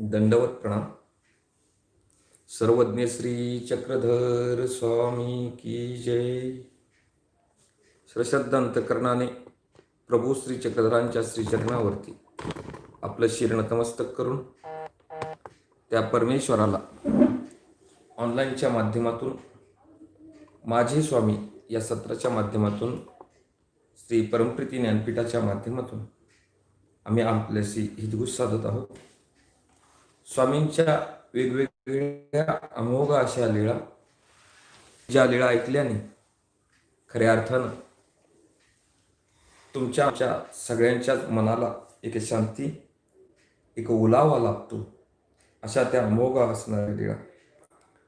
दंडवत प्रणाम. सर्वज्ञ श्री चक्रधर स्वामी की जय. श्रश्रद्धा अंतकरणाने प्रभू श्री चक्रधरांच्या श्रीचरणावरती आपलं शिर नतमस्तक करून त्या परमेश्वराला ऑनलाईनच्या माध्यमातून माझे स्वामी या सत्राच्या माध्यमातून श्री परमप्रीती ज्ञानपीठाच्या माध्यमातून आम्ही आपल्याशी हितगुज साधत आहोत. स्वामींच्या वेगवेगळ्या अमोघ अशा लीळा ज्या लीळा ऐकल्याने खऱ्या अर्थानं तुमच्या आमच्या सगळ्यांच्याच मनाला एक शांती एक ओलावा लागतो अशा त्या अमोघ असणाऱ्या लीळा.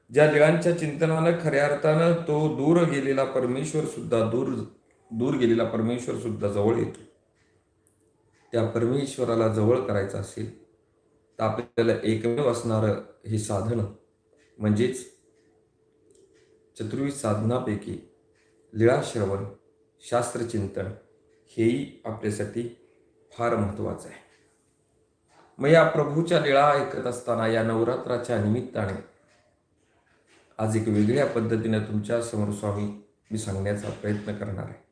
ज्या लीळांच्या चिंतनानं खऱ्या अर्थानं तो दूर गेलेला परमेश्वर सुद्धा दूर दूर गेलेला परमेश्वर सुद्धा जवळ येतो. त्या परमेश्वराला जवळ करायचा असेल तर आपल्याला एकमेव असणारं हे साधन म्हणजेच चतुर्विध साधनापैकी लिळाश्रवण शास्त्रचिंतन हेही आपल्यासाठी फार महत्त्वाचं आहे. मग या प्रभूच्या लीळा ऐकत असताना या नवरात्राच्या निमित्ताने आज एक वेगळ्या पद्धतीने तुमच्यासमोर स्वामी मी सांगण्याचा प्रयत्न करणार आहे.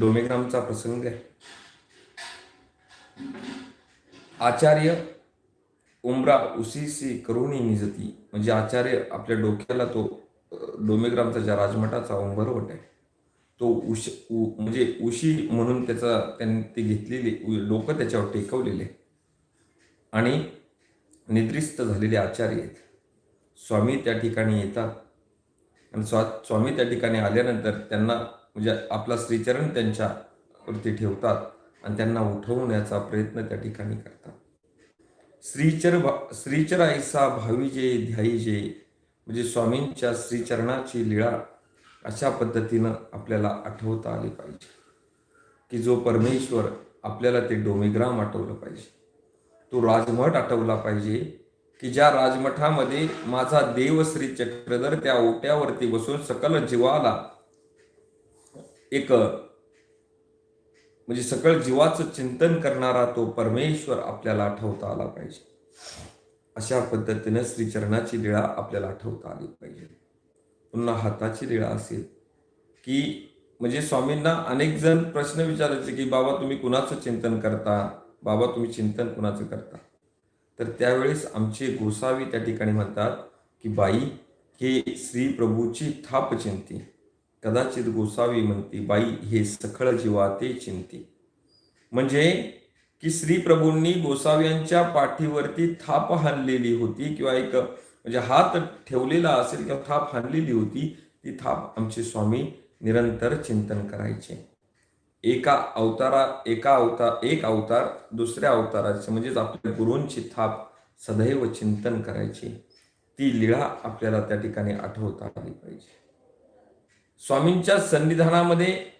डोमेग्रामचा प्रसंग आहे. आचार्य उमरा उसीसी करुणी निजती. म्हणजे आचार्य आपल्या डोक्याला तो डोमेग्रामचा ज्या राजमठाचा उंबरवट आहे तो उश उ म्हणजे उशी म्हणून त्याचा त्यांनी ते घेतलेले उ- डोकं त्याच्यावर टेकवलेले आणि निद्रिस्त झालेले आचार्य आहेत. स्वामी त्या ठिकाणी येतात. आणि स्वा स्वामी त्या ठिकाणी आल्यानंतर त्यांना म्हणजे आपला श्रीचरण त्यांच्यावरती ठेवतात. आणि त्यांना उठवण्याचा प्रयत्न त्या ठिकाणी करतात. श्रीचर भा श्रीचर ऐसा भावीजे ध्याईजे म्हणजे स्वामींच्या श्रीचरणाची लीळा अशा पद्धतीनं आपल्याला आठवता आली पाहिजे. की जो परमेश्वर आपल्याला ते डोमेग्राम आठवलं पाहिजे. तो राजमठ आठवला पाहिजे की ज्या राजमठामध्ये माझा देव श्री चक्रधर त्या ओट्यावरती बसून सकल जीवाला एक म्हणजे सकळ जीवाचं चिंतन करणारा तो परमेश्वर आपल्याला आठवता आला पाहिजे. अशा पद्धतीनं श्रीचरणाची लीळा आपल्याला आठवता आली पाहिजे. पुन्हा हाताची लीळा असेल की म्हणजे स्वामींना अनेक जण प्रश्न विचारायचे की बाबा तुम्ही कुणाचं चिंतन करता? बाबा तुम्ही चिंतन कुणाचं करता? तर त्यावेळेस आमचे गोसावी त्या ठिकाणी म्हणतात की बाई हे श्री प्रभूची थाप चिंती. कदाचित गोसावी म्हणती बाई हे सखळ जीवाते चिंती. म्हणजे की श्री प्रभूंनी गोसाव्यांच्या पाठीवरती थाप हाणलेली होती किंवा एक म्हणजे हात ठेवलेला असेल किंवा थाप हाणलेली होती ती थाप आमचे स्वामी निरंतर चिंतन करायचे. एका अवतारा एका अवतार एक अवतार दुसऱ्या अवताराचे म्हणजेच आपल्या गुरूंची थाप सदैव चिंतन करायची. ती लीळा आपल्याला त्या ठिकाणी आठवता आली पाहिजे. स्वामींच्या सन्निधानामध्ये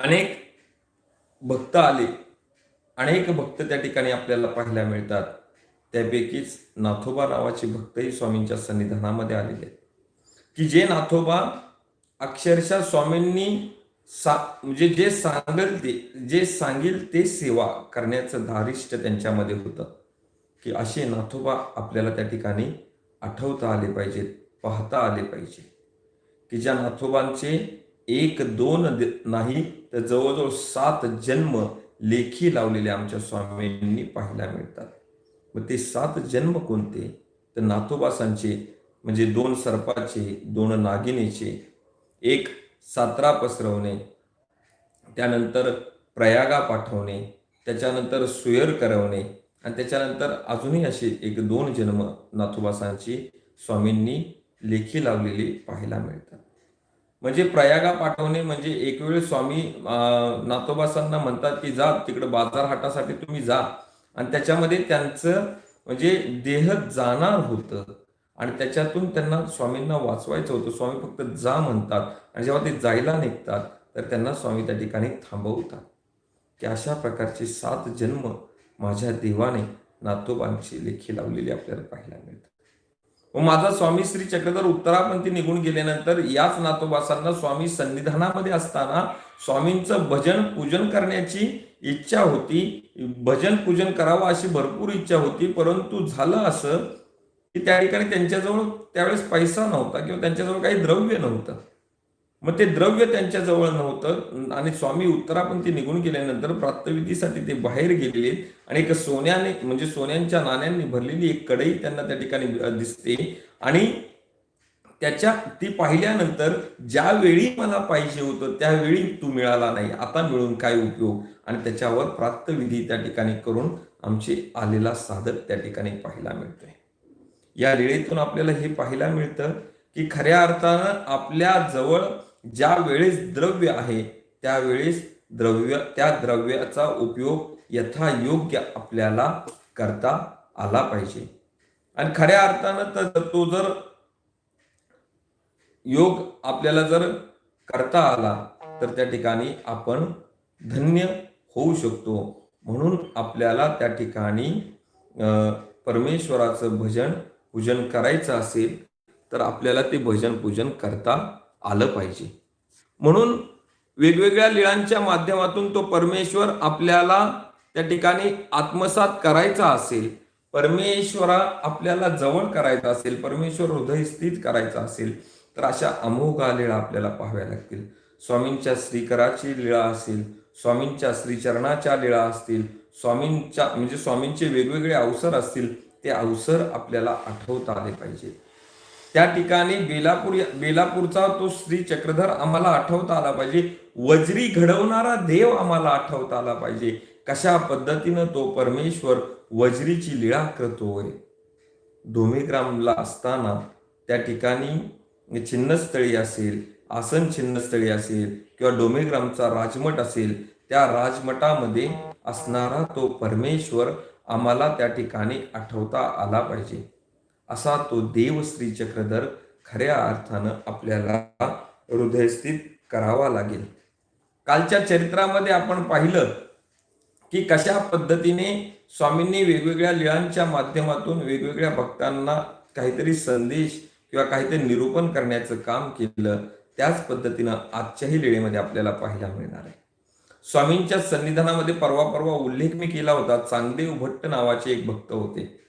अनेक भक्त आले. अनेक भक्त त्या ठिकाणी आपल्याला पाहायला मिळतात. त्यापैकीच नाथोबा नावाचे भक्तही स्वामींच्या सन्निधानामध्ये आलेले आहेत. की जे नाथोबा अक्षरशः स्वामींनी सा म्हणजे जे सांगेल ते जे सांगेल ते सेवा करण्याचं धारिष्ट त्यांच्यामध्ये होतं. की असे नाथोबा आपल्याला त्या ठिकाणी आठवता आले पाहिजेत पाहता आले पाहिजे की ज्या नाथोबांचे एक दोन नाही तर जवळजवळ सात जन्म लेखी लावलेले आमच्या स्वामींनी पाहायला मिळतात. मग ते सात जन्म कोणते? तर नाथोबासांचे म्हणजे दोन सर्पाचे दोन नागिनीचे एक सातरा पसरवणे त्यानंतर प्रयागा पाठवणे त्याच्यानंतर सुयर करवणे आणि त्याच्यानंतर अजूनही असे एक दोन जन्म नाथोबासांची स्वामींनी लेखी लावलेली पाहायला मिळतात. म्हणजे प्रयागा पाठवणे म्हणजे एक वेळ स्वामी नातोबासांना म्हणतात की जा तिकडे बाजार हाटासाठी तुम्ही जा. आणि त्याच्यामध्ये त्यांचं म्हणजे देह जाणार होतं. आणि त्याच्यातून त्यांना स्वामींना वाचवायचं होतं. स्वामी फक्त जा म्हणतात. आणि जेव्हा ते जायला निघतात तर त्यांना स्वामी त्या ठिकाणी थांबवतात. की अशा प्रकारचे सात जन्म माझ्या देवाने नातोबांची लेखी लावलेली आपल्याला पाहायला मिळतात. व माझा स्वामी श्री चक्रधर उत्तरापंथी निघून गेल्यानंतर याच नातोबासांना स्वामी संविधानामध्ये असताना स्वामींचं भजन पूजन करण्याची इच्छा होती. भजन पूजन करावं अशी भरपूर इच्छा होती. परंतु झालं असं की त्या ठिकाणी त्यांच्याजवळ त्यावेळेस पैसा नव्हता किंवा त्यांच्याजवळ काही द्रव्य नव्हतं. मग ते द्रव्य त्यांच्याजवळ नव्हतं. आणि स्वामी उत्तरापंथी निघून गेल्यानंतर प्रात्यविधीसाठी ते बाहेर गेलेले. आणि एक सोन्याने म्हणजे सोन्यांच्या नाण्यांनी भरलेली एक कढई त्यांना त्या ठिकाणी दिसते. आणि त्याच्या ती पाहिल्यानंतर ज्यावेळी मला पाहिजे होतं त्यावेळी तू मिळाला नाही. आता मिळून काय उपयोग? आणि त्याच्यावर प्राप्तविधी त्या ठिकाणी करून आमचे आलेला साधक त्या ठिकाणी पाहायला मिळतोय. या रेळेतून आपल्याला हे पाहायला मिळतं की खऱ्या अर्थानं आपल्या जवळ ज्या वेळेस द्रव्य आहे त्यावेळेस द्रव्य त्या द्रव्याचा उपयोग यथायोग्य आपल्याला करता आला पाहिजे. आणि खऱ्या अर्थानं तर तो जर योग आपल्याला जर करता आला तर त्या ठिकाणी आपण धन्य होऊ शकतो. म्हणून आपल्याला त्या ठिकाणी परमेश्वराचं भजन पूजन करायचं असेल तर आपल्याला ते भजन पूजन करता आलं पाहिजे. म्हणून वेगवेगळ्या लीळांच्या माध्यमातून तो परमेश्वर आपल्याला त्या ठिकाणी आत्मसात करायचा असेल परमेश्वरा आपल्याला जवळ करायचा असेल परमेश्वर हृदय स्थित करायचा असेल तर अशा अमोघा लीळा आपल्याला पाहाव्या लागतील. स्वामींच्या श्रीकराची लीळा असेल स्वामींच्या श्रीचरणाच्या लीळा असतील स्वामींच्या म्हणजे स्वामींचे वेगवेगळे अवसर असतील ते अवसर आपल्याला आठवता आले पाहिजे त्या ठिकाणी बेलापूर बेलापूरचा तो श्री चक्रधर आम्हाला आठवता आला पाहिजे. वज्री घडवणारा देव आम्हाला आठवता आला पाहिजे. कशा पद्धतीनं तो परमेश्वर वज्रीची लीळा करतोय. धोमीग्रामला असताना त्या ठिकाणी छिन्नस्थळी असेल आसन छिन्नस्थळी असेल किंवा डोमेग्रामचा राजमठ असेल त्या राजमठामध्ये असणारा तो परमेश्वर आम्हाला त्या ठिकाणी आठवता आला पाहिजे. असा तो देव श्री चक्रधर खऱ्या अर्थानं आपल्याला हृदयस्थित करावा लागेल. कालच्या चरित्रामध्ये आपण पाहिलं की कशा पद्धतीने स्वामींनी वेगवेगळ्या लीळांच्या माध्यमातून वेगवेगळ्या भक्तांना काहीतरी संदेश किंवा काहीतरी निरूपण करण्याचं काम केलं त्याच पद्धतीनं आजच्याही लीळेमध्ये आपल्याला पाहायला मिळणार आहे. स्वामींच्या सन्निधानामध्ये परवा परवा उल्लेख मी केला होता चांगदेव भट्ट नावाचे एक भक्त होते.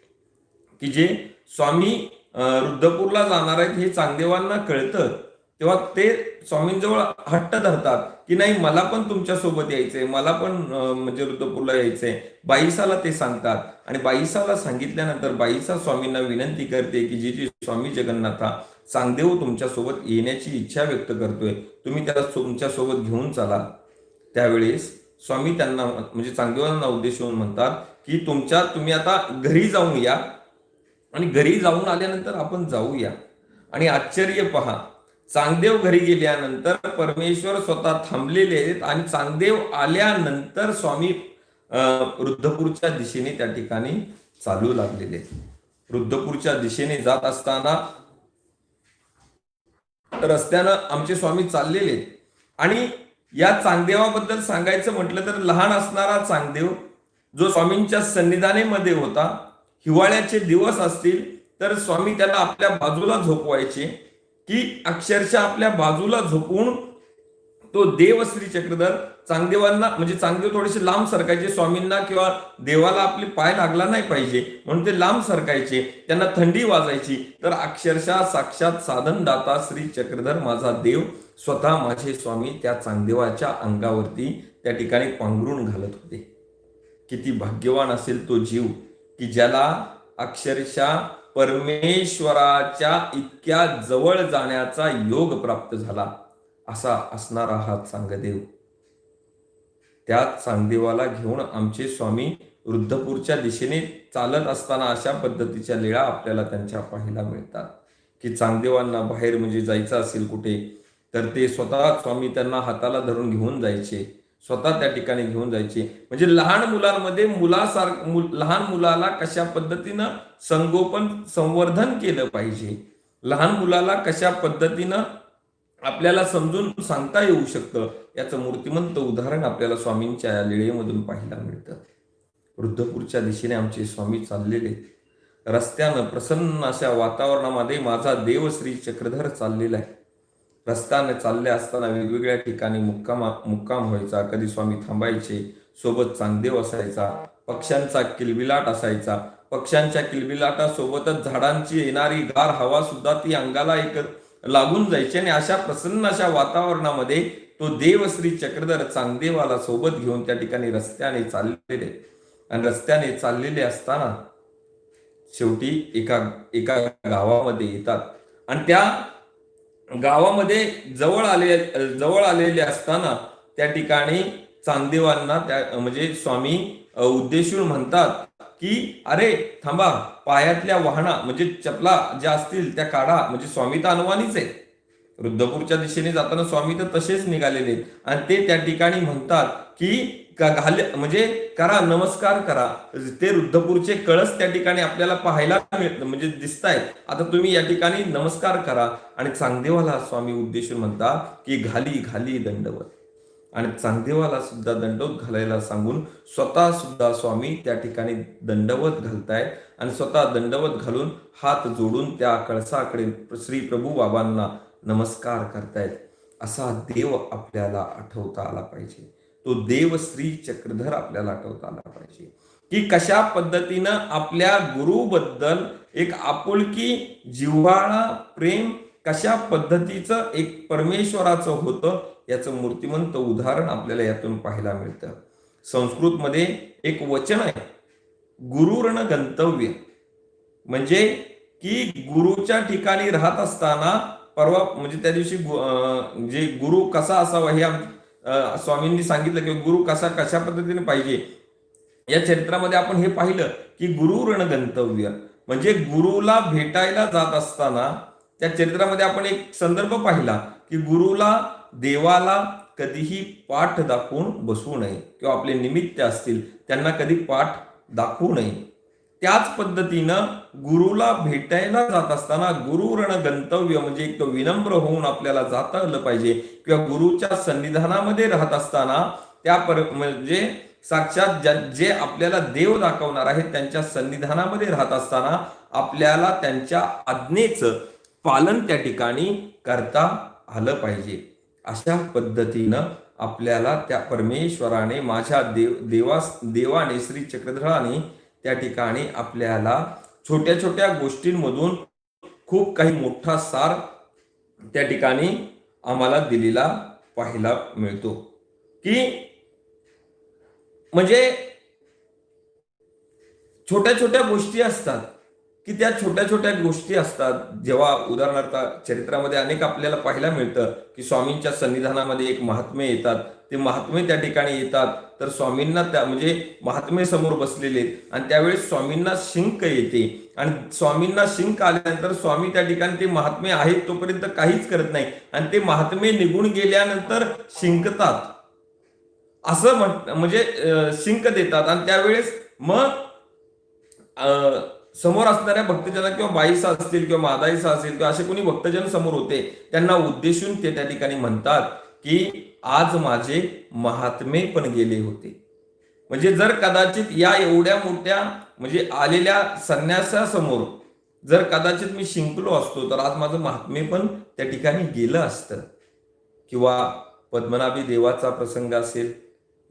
की जे स्वामी रुद्रपूरला जाणार आहेत हे चांगदेवांना कळतं तेव्हा ते स्वामींजवळ हट्ट धरतात की नाही मला पण तुमच्यासोबत यायचंय मला पण म्हणजे रुद्रपूरला यायचंय. बाईसाला ते सांगतात आणि बाईसाला सांगितल्यानंतर बाईसा स्वामींना विनंती करते की जी जी स्वामी जगन्नाथा चांगदेव तुमच्यासोबत येण्याची इच्छा व्यक्त करतोय तुम्ही त्याला तुमच्यासोबत घेऊन चाला. त्यावेळेस स्वामी त्यांना म्हणजे चांगदेवांना उद्देशून म्हणतात की तुमच्या तुम्ही आता घरी जाऊन या आणि घरी जाऊन आल्यानंतर आपण जाऊया. आणि आश्चर्य पहा. चांगदेव घरी गेल्यानंतर परमेश्वर स्वतः थांबलेले आहेत आणि चांगदेव आल्यानंतर स्वामी वृद्धपूरच्या दिशेने त्या ठिकाणी चालू लागलेले वृद्धपूरच्या दिशेने जात असताना रस्त्यानं आमचे स्वामी चाललेले आणि या चांगदेवाबद्दल सांगायचं म्हटलं तर लहान असणारा चांगदेव जो स्वामींच्या सन्निधानेमध्ये होता हिवाळ्याचे दिवस असतील तर स्वामी त्याला आपल्या बाजूला झोपवायचे. की अक्षरशः आपल्या बाजूला झोपून तो देव श्री चक्रधर चांगदेवांना म्हणजे चांगदेव थोडेसे लांब सरकायचे स्वामींना किंवा देवाला आपले पाय लागला नाही पाहिजे म्हणून ते लांब सरकायचे त्यांना थंडी वाजायची. तर अक्षरशः साक्षात साधन दाता श्री चक्रधर माझा देव स्वतः माझे स्वामी त्या चांगदेवाच्या अंगावरती त्या ठिकाणी पांघरून घालत होते. किती भाग्यवान असेल तो जीव. की ज्याला अक्षरशः परमेश्वराच्या इतक्या जवळ जाण्याचा योग प्राप्त झाला असा असणारा हा चांगदेव. त्या चांगदेवाला घेऊन आमचे स्वामी वृद्धपूरच्या दिशेने चालत असताना अशा पद्धतीच्या लीळा आपल्याला त्यांच्या पाहायला मिळतात. की चांगदेवांना बाहेर म्हणजे जायचं असेल कुठे तर ते स्वतः स्वामी त्यांना हाताला धरून घेऊन जायचे. स्वतः त्या ठिकाणी घेऊन जायचे. म्हणजे लहान मुलांमध्ये मुलासार लहान मुलाला कशा पद्धतीनं संगोपन संवर्धन केलं पाहिजे? लहान मुलाला कशा पद्धतीनं आपल्याला समजून सांगता येऊ शकतं? याचं मूर्तिमंत उदाहरण आपल्याला स्वामींच्या या पाहायला मिळतं. वृद्धपूरच्या दिशेने आमचे स्वामी चाललेले. रस्त्यानं प्रसन्न अशा वातावरणामध्ये माझा देव श्री चक्रधर चाललेला आहे. रस्त्याने चालले असताना वेगवेगळ्या ठिकाणी मुक्काम मुक्काम व्हायचा. कधी स्वामी थांबायचे सोबत चांगदेव असायचा पक्ष्यांचा किलबिलाट असायचा. पक्ष्यांच्या किलबिलाटासोबतच झाडांची येणारी गार हवा सुद्धा ती अंगाला एक लागून जायची आणि अशा प्रसन्न अशा वातावरणामध्ये तो देव श्री चक्रधर चांगदेवाला सोबत घेऊन त्या ठिकाणी रस्त्याने चाललेले. आणि रस्त्याने चाललेले असताना शेवटी एका एका गावामध्ये येतात. आणि त्या गावामध्ये जवळ आले जवळ आलेले असताना त्या ठिकाणी चांदेवांना त्या म्हणजे स्वामी उद्देशून म्हणतात की अरे थांबा पायातल्या वाहना म्हणजे चपला ज्या असतील त्या काढा म्हणजे स्वामी तर अनुवानीच आहे वृद्धपूरच्या दिशेने जाताना स्वामी तर तसेच निघालेले आहेत. आणि ते त्या ठिकाणी म्हणतात की घाल म्हणजे करा नमस्कार करा. ते रुद्धपूरचे कळस त्या ठिकाणी आपल्याला पाहायला मिळत म्हणजे दिसत आहेत आता तुम्ही या ठिकाणी नमस्कार करा. आणि चांगदेवाला स्वामी उद्देशून म्हणता की घाली घाली दंडवत. आणि चांगदेवाला सुद्धा दंडवत घालायला सांगून स्वतः सुद्धा स्वामी त्या ठिकाणी दंडवत घालतायत. आणि स्वतः दंडवत घालून हात जोडून त्या कळसाकडे श्री प्रभू बाबांना नमस्कार करतायत. असा देव आपल्याला आठवता आला पाहिजे. तो देव श्री चक्रधर आपल्याला आठवता आला पाहिजे. की कशा पद्धतीनं आपल्या गुरुबद्दल एक आपुलकी जिव्हाळा प्रेम कशा पद्धतीचं एक परमेश्वराचं होतं याचं मूर्तिमंत उदाहरण आपल्याला यातून पाहायला मिळतं. संस्कृतमध्ये एक वचन आहे गुरुरण गंतव्य. म्हणजे की गुरुच्या ठिकाणी राहत असताना परवा म्हणजे त्या दिवशी गु- जे गुरु कसा असावा हे स्वामींनी सांगितलं की गुरु कसा कशा पद्धतीने पाहिजे? या चरित्रामध्ये आपण हे पाहिलं की गुरु ऋण गंतव्य. म्हणजे गुरुला भेटायला जात असताना त्या चरित्रामध्ये आपण एक संदर्भ पाहिला की गुरुला देवाला कधीही पाठ दाखवून बसवू नये. किंवा आपले निमित्त असतील त्यांना कधी पाठ दाखवू नये. त्याच पद्धतीनं गुरुला भेटायला जात असताना गुरुरण गंतव्य म्हणजे एक तो विनम्र होऊन आपल्याला जाता आलं पाहिजे. किंवा गुरुच्या सन्निधानामध्ये राहत असताना त्या पर म्हणजे साक्षात ज्या- जे आपल्याला देव दाखवणार आहेत त्यांच्या सन्निधानामध्ये राहत असताना आपल्याला त्यांच्या आज्ञेचं पालन त्या ठिकाणी करता आलं पाहिजे. अशा पद्धतीनं आपल्याला त्या परमेश्वराने माझ्या देव देवास देवाने श्री चक्रधराने त्या ठिकाणी आपल्याला छोट्या छोट्या गोष्टींमधून खूप काही मोठा सार त्या ठिकाणी आम्हाला दिलेला पाहायला मिळतो. की म्हणजे छोट्या छोट्या गोष्टी असतात की त्या छोट्या छोट्या गोष्टी असतात. जेव्हा उदाहरणार्थ चरित्रामध्ये अनेक आपल्याला पाहायला मिळतं की स्वामींच्या सन्निधानामध्ये एक महात्मे येतात. ते महात्मे त्या ठिकाणी येतात. तर स्वामींना त्या म्हणजे महात्मे समोर बसलेले आहेत. आणि त्यावेळेस स्वामींना शिंक येते. आणि स्वामींना शिंक आल्यानंतर स्वामी त्या ठिकाणी ते महात्मे आहेत तोपर्यंत काहीच करत नाही. आणि ते महात्मे निघून गेल्यानंतर शिंकतात. असं म्हण म्हणजे शिंक देतात. आणि त्यावेळेस मग समोर असणाऱ्या भक्तजना किंवा बाईसा असतील किंवा मादाईसा असतील किंवा असे कोणी भक्तजन समोर होते त्यांना उद्देशून ते त्या ठिकाणी म्हणतात की आज माझे महात्मे पण गेले होते. म्हणजे जर कदाचित या एवढ्या मोठ्या म्हणजे आलेल्या संन्यासासमोर जर कदाचित मी शिंकलो असतो तर आज माझं महात्मे पण त्या ठिकाणी गेलं असतं. किंवा पद्मनाभी देवाचा प्रसंग असेल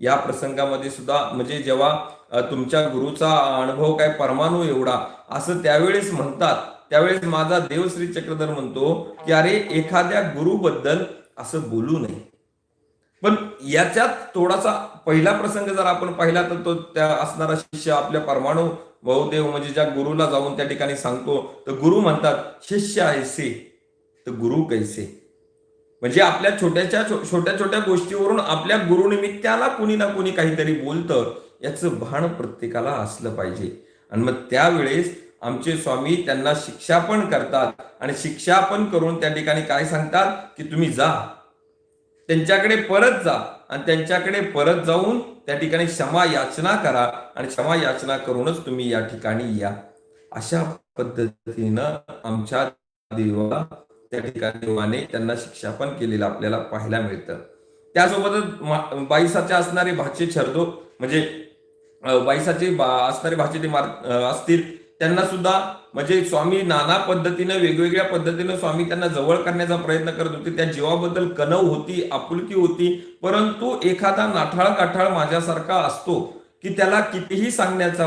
या प्रसंगामध्ये सुद्धा म्हणजे जेव्हा तुमच्या गुरुचा अनुभव काय परमाणू एवढा असं त्यावेळेस म्हणतात. त्यावेळेस माझा देव श्री चक्रधर म्हणतो की अरे एखाद्या गुरुबद्दल असं बोलू नये. पण याच्यात थोडासा पहिला प्रसंग जर आपण पाहिला तर तो त्या असणारा शिष्य आपल्या परमाणू बहुदेव म्हणजे ज्या गुरुला जाऊन त्या ठिकाणी सांगतो तर गुरु म्हणतात शिष्य ऐसे. तर गुरु कैसे? म्हणजे आपल्या छोट्याच्या छोट्या छोट्या गोष्टीवरून आपल्या गुरुनिमित्ताला कुणी ना कुणी काहीतरी बोलतं याचं भान प्रत्येकाला असलं पाहिजे. आणि मग त्यावेळेस आमचे स्वामी त्यांना शिक्षा पण करतात. आणि शिक्षा पण करून त्या ठिकाणी काय सांगतात की तुम्ही जा. त्यांच्याकडे परत जा आणि त्यांच्याकडे परत जाऊन त्या ठिकाणी क्षमा याचना करा आणि क्षमा याचना करूनच तुम्ही या ठिकाणी या. अशा पद्धतीनं आमच्या देवाला त्या ठिकाणी देवाने त्यांना शिक्षा पण केलेलं आपल्याला पाहायला मिळतं. त्यासोबतच बाईसाचे असणारे भाचे छरदो म्हणजे बाईसाचे असणारे भाचे ते मार असतील. त्यांना सुद्धा म्हणजे स्वामी नाना पद्धतीनं वेगवेगळ्या पद्धतीनं स्वामी त्यांना जवळ करण्याचा प्रयत्न करत होते. त्या जीवाबद्दल कणव होती आपुलकी होती. परंतु एखादा नाठाळ काठाळ माझ्यासारखा असतो की त्याला कितीही सांगण्याचा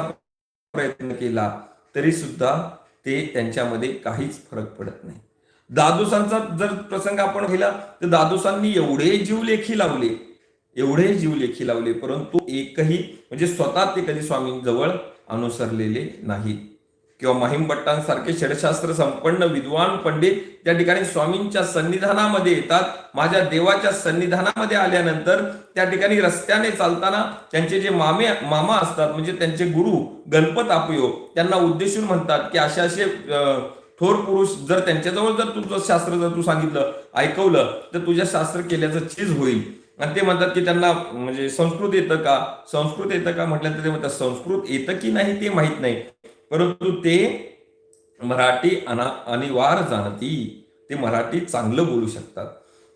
प्रयत्न केला तरी सुद्धा ते त्यांच्यामध्ये काहीच फरक पडत नाही. दादूसांचा जर प्रसंग आपण केला तर दादूसांनी एवढे जीव लेखी लावले एवढे जीव लेखी लावले परंतु एकही म्हणजे स्वतः ते कधी स्वामींजवळ अनुसरलेले नाहीत. किंवा माहीम भट्टांसारखे षडशास्त्र संपन्न विद्वान पंडित त्या ठिकाणी स्वामींच्या सन्निधानामध्ये येतात. माझ्या देवाच्या सन्निधानामध्ये आल्यानंतर त्या ठिकाणी रस्त्याने चालताना त्यांचे जे मामे मामा असतात म्हणजे त्यांचे गुरु गणपत आपयो त्यांना उद्देशून म्हणतात की असे असे थोर पुरुष जर त्यांच्याजवळ जर तुझं शास्त्र जर तू सांगितलं ऐकवलं तर तुझ्या शास्त्र केल्याचं चीज होईल. आणि ते म्हणतात की त्यांना म्हणजे संस्कृत येतं का? संस्कृत येतं का? म्हटलं तर ते म्हणतात संस्कृत येतं की नाही ते माहीत नाही. परंतु ते मराठी अना अनिवार्य जाणती. ते मराठी चांगलं बोलू शकतात.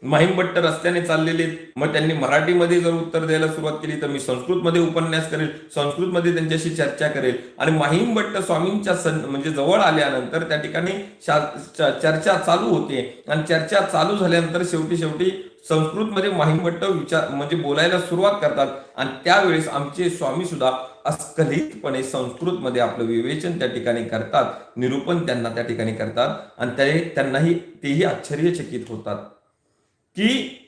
माहीमभट्ट रस्त्याने चाललेले मग त्यांनी मराठीमध्ये जर उत्तर द्यायला सुरुवात केली तर मी संस्कृतमध्ये उपन्यास करेल संस्कृतमध्ये त्यांच्याशी चर्चा करेल. आणि माहीमभट्ट स्वामींच्या सं म्हणजे जवळ आल्यानंतर त्या ठिकाणी चर्चा चालू होते. आणि चर्चा चालू झाल्यानंतर शेवटी शेवटी संस्कृतमध्ये माहीमभट्ट विचार म्हणजे बोलायला सुरुवात करतात. आणि त्यावेळेस आमचे स्वामी सुद्धा अस्खलितपणे संस्कृतमध्ये आपलं विवेचन त्या ठिकाणी करतात. निरूपण त्यांना त्या ठिकाणी करतात. आणि ते त्यांनाही तेही आश्चर्यचकित होतात. की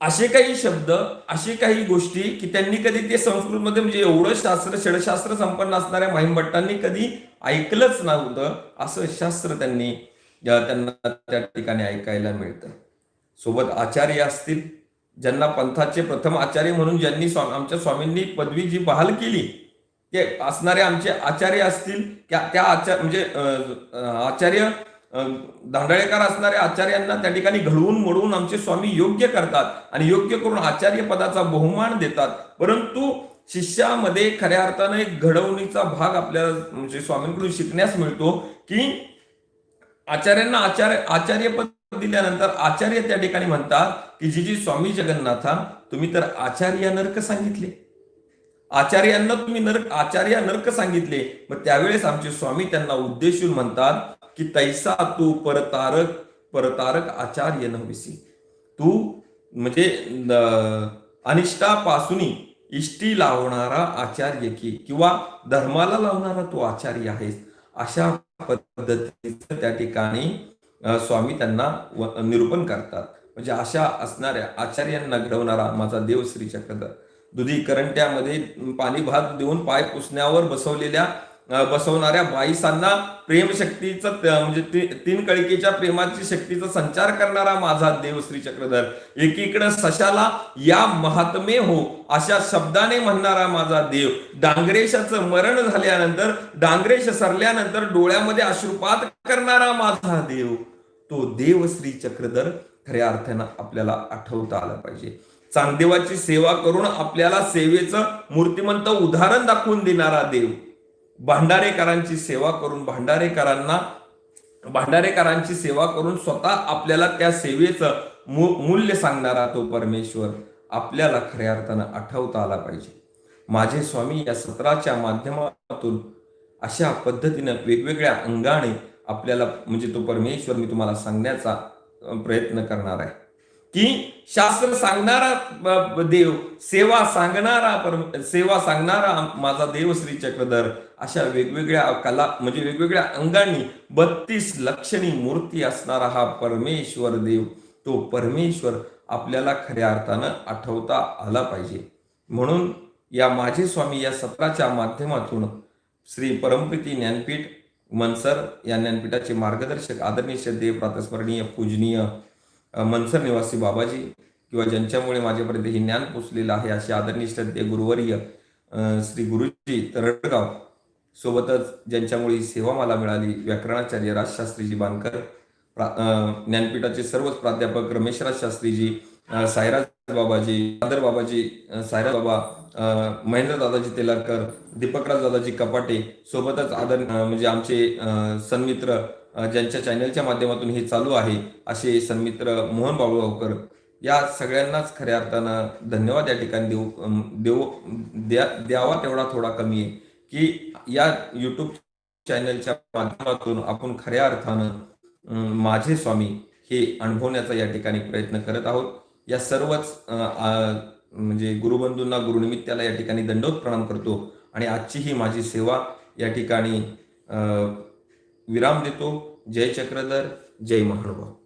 असे काही शब्द असे काही गोष्टी की त्यांनी कधी ते संस्कृतमध्ये म्हणजे एवढं शास्त्र षडशास्त्र संपन्न असणाऱ्या माहीमभट्टांनी कधी ऐकलंच नव्हतं असं शास्त्र त्यांनी त्यांना त्या ठिकाणी ऐकायला मिळतं. सोबत आचार्य असतील ज्यांना पंथाचे प्रथम आचार्य म्हणून ज्यांनी स्वा- आमच्या स्वामींनी पदवी जी बहाल केली ते असणारे आमचे आचार्य असतील त्या त्या म्हणजे, आचार्य म्हणजे आचार्य अं, असणाऱ्या आचार्यांना त्या ठिकाणी घडवून मोडवून आमचे स्वामी योग्य करतात आणि योग्य करून आचार्य पदाचा बहुमान देतात. परंतु शिष्यामध्ये खऱ्या अर्थाने एक घडवणीचा भाग आपल्याला म्हणजे स्वामींकडून शिकण्यास मिळतो की आचार्यांना आचार्य आचार्यपद दिल्यानंतर आचार्य त्या ठिकाणी म्हणतात की जी जी स्वामी जगन्नाथा तुम्ही तर आचार्य नरक सांगितले. आचार्यांना तुम्ही नरक आचार्य नरक सांगितले. मग त्यावेळेस आमचे स्वामी त्यांना उद्देशून म्हणतात की तैसा तू परतारक परतारक आचार्य नव्हसी तू म्हणजे अनिष्टापासून इष्टी लावणारा आचार्य की किंवा धर्माला लावणारा तू आचार्य आहेस अशा पद्धतीचं त्या ठिकाणी स्वामी त्यांना निरूपण करतात. म्हणजे अशा असणाऱ्या आचार्यांना घडवणारा माझा देव श्री चक्रधर. दुधी करंट्यामध्ये पाणी भात देऊन पाय पुसण्यावर बसवलेल्या बसवणाऱ्या बाईसांना प्रेम शक्तीचं म्हणजे ती- तीन कळिकेच्या प्रेमाची शक्तीचा संचार करणारा माझा देव श्री चक्रधर. एकीकडे सशाला या महात्मे हो अशा शब्दाने म्हणणारा माझा देव. डांगरेशाचं मरण झाल्यानंतर डांगरेश सरल्यानंतर डोळ्यामध्ये अश्रुपात करणारा माझा देव. तो देव श्री चक्रधर खऱ्या अर्थानं आपल्याला आठवता आला पाहिजे. चांगदेवाची सेवा करून आपल्याला सेवेचं मूर्तिमंत उदाहरण दाखवून देणारा देव. भांडारेकरांची सेवा करून भांडारेकरांना भांडारेकरांची सेवा करून स्वतः आपल्याला त्या सेवेचं मूल्य सांगणारा तो परमेश्वर आपल्याला खऱ्या अर्थानं आठवता आला पाहिजे. माझे स्वामी या सत्राच्या माध्यमातून अशा पद्धतीनं वेगवेगळ्या अंगाने आपल्याला म्हणजे तो परमेश्वर मी तुम्हाला सांगण्याचा प्रयत्न करणार आहे. की शास्त्र सांगणारा देव सेवा सांगणारा परम सेवा सांगणारा माझा देव श्री चक्रधर अशा वेगवेगळ्या कला म्हणजे वेगवेगळ्या अंगांनी बत्तीस लक्षणी मूर्ती असणारा हा परमेश्वर देव तो परमेश्वर आपल्याला खऱ्या अर्थानं आठवता आला पाहिजे. म्हणून या माझे स्वामी या सत्राच्या माध्यमातून श्री परमप्रीती ज्ञानपीठ मनसर या ज्ञानपीठाचे मार्गदर्शक आदरणीय श्रद्धेय प्रातस्मरणीय पूजनीय मनसर निवासी बाबाजी किंवा ज्यांच्यामुळे माझ्यापर्यंत हे ज्ञान पोचलेलं आहे असे आदरणीय श्रद्धेय गुरुवर्य श्री गुरुजी तरडगाव सोबतच ज्यांच्यामुळे ही सेवा मला मिळाली व्याकरणाचार्य राजशास्त्रीजी बांधकर ज्ञानपीठाचे सर्वच प्राध्यापक रमेशराज शास्त्रीजी सायराज बाबाजी आदर बाबाजी सायराज बाबा महेंद्र दादाजी तेलारकर दीपकराज दादाजी कपाटे सोबतच आदर म्हणजे आमचे सन्मित्र ज्यांच्या चॅनलच्या माध्यमातून हे चालू आहे असे सन्मित्र मोहन बाबुळगावकर या सगळ्यांनाच खऱ्या अर्थानं धन्यवाद या ठिकाणी देऊ देऊ द्या द्यावा तेवढा थोडा कमी आहे. की या यूट्यूब चॅनलच्या माध्यमातून आपण खऱ्या अर्थानं माझे स्वामी हे अनुभवण्याचा या ठिकाणी प्रयत्न करत आहोत. या सर्वच म्हणजे गुरुबंधूंना गुरुनिमित्ताला या ठिकाणी दंडोत प्रणाम करतो आणि आजची ही माझी सेवा या ठिकाणी विराम देतो. जय चक्रधर जय महानुभाव.